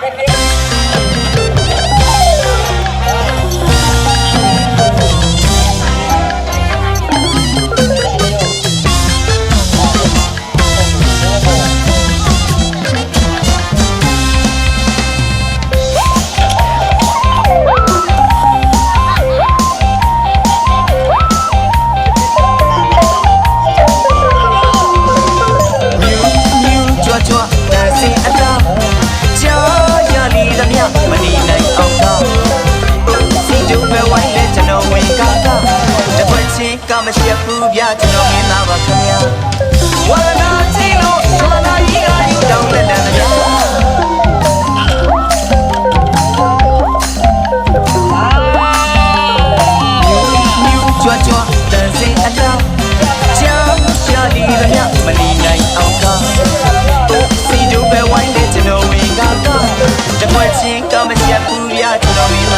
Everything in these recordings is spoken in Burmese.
เป็นไม่ได้ မရှိဘူးဗျာကျွန်တော်မင်းသားပါခင်ဗျာဝါနာချီလို့ဝါနာကြီးကယူတောင်းလက်တန်ဗျာမြူကြွကြွတန်စင်အတားကြာရလီသမျှမနေနိုင်အောင်ကစီဒိုပဲဝိုင်းတဲ့ကျွန်တော်ဝင်ကားကတပွဲချင်းကမရှိဘူးဗျာကျွန်တော်ဝင်လာပါခင်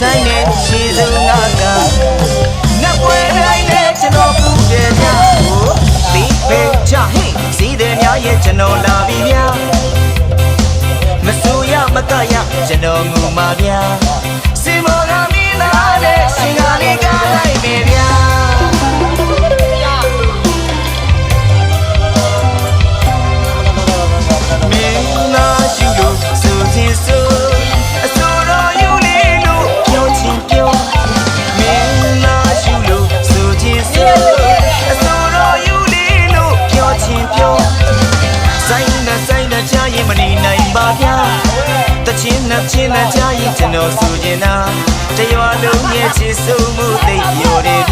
ဆိုင်နဲ့ရေစုံနာကငက်ပွဲတိုင်းရဲ့ကျွန်တော်ဘူးခဲ့ဗျာဒီပေချဟေးစီးတဲ့များရဲ့ကျွန်တော်လာပြီဗျာမဆူရမကရကျွန်တော်ငူမှာဗျာစင်မော်ကမင်းသားနဲ့ရှင်ကလေးကလို ချင်းနဲ့ချင်းနဲ့ကြားရင်ကျွန်တော်ဆိုချင်တာတရွာလုံးရဲ့ချစ်ဆုံးမှုသိပြောတယ်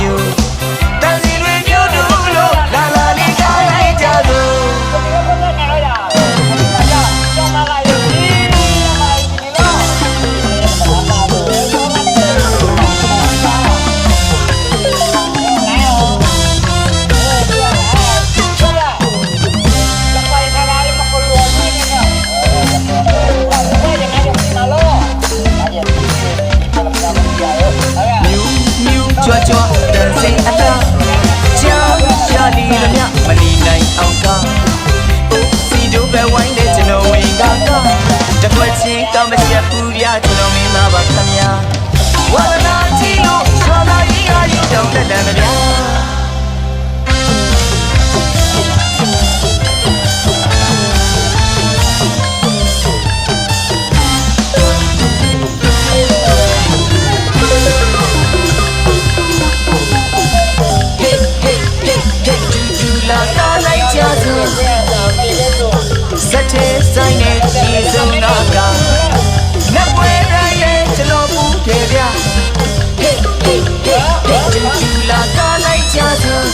ကားလိုက်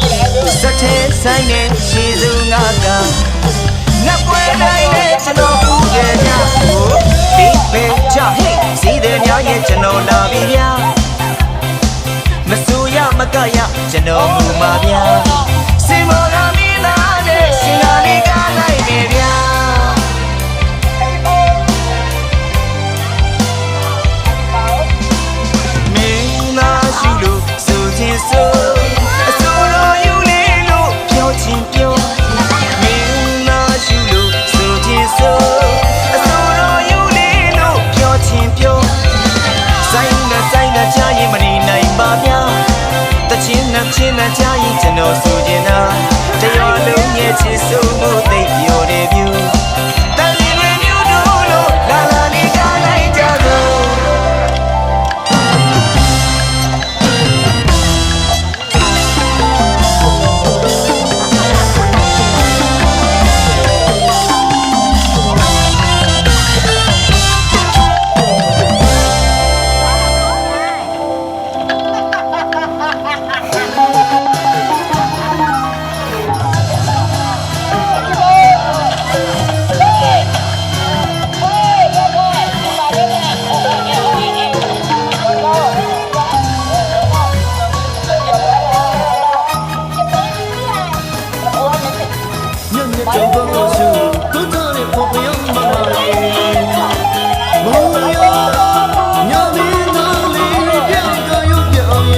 ကြစို့စက်တဲ့ဆိုင်နဲ့ရှည်စုံနာကငက်ပွဲတိုင်းရဲ့ကျွန်တော်ပူခဲ့ဗျာဒီပဲချဟေးစီးတဲ့များရဲ့ကျွန်တော်လာပြီဗျာမဆူရမကရကျွန်တော်မူပါဗျာ ကြားရ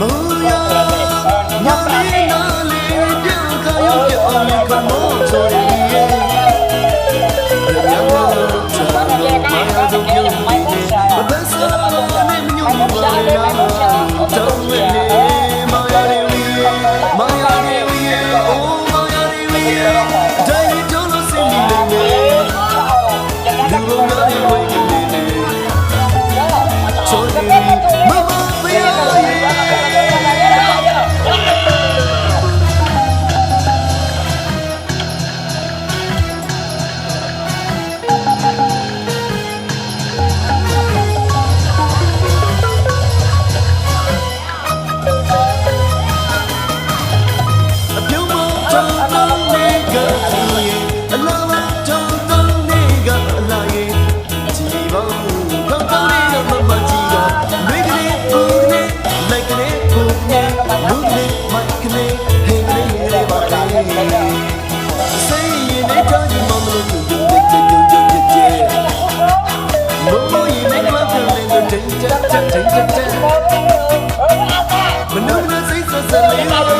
မူရမမင်းနာလေးပြောင်းခါရောက်ပြောင်းခါမော things to seats.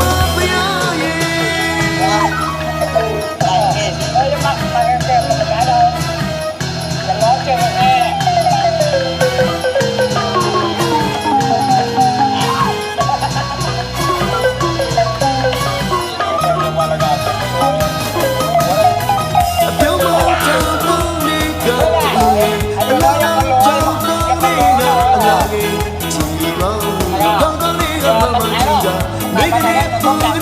Vamos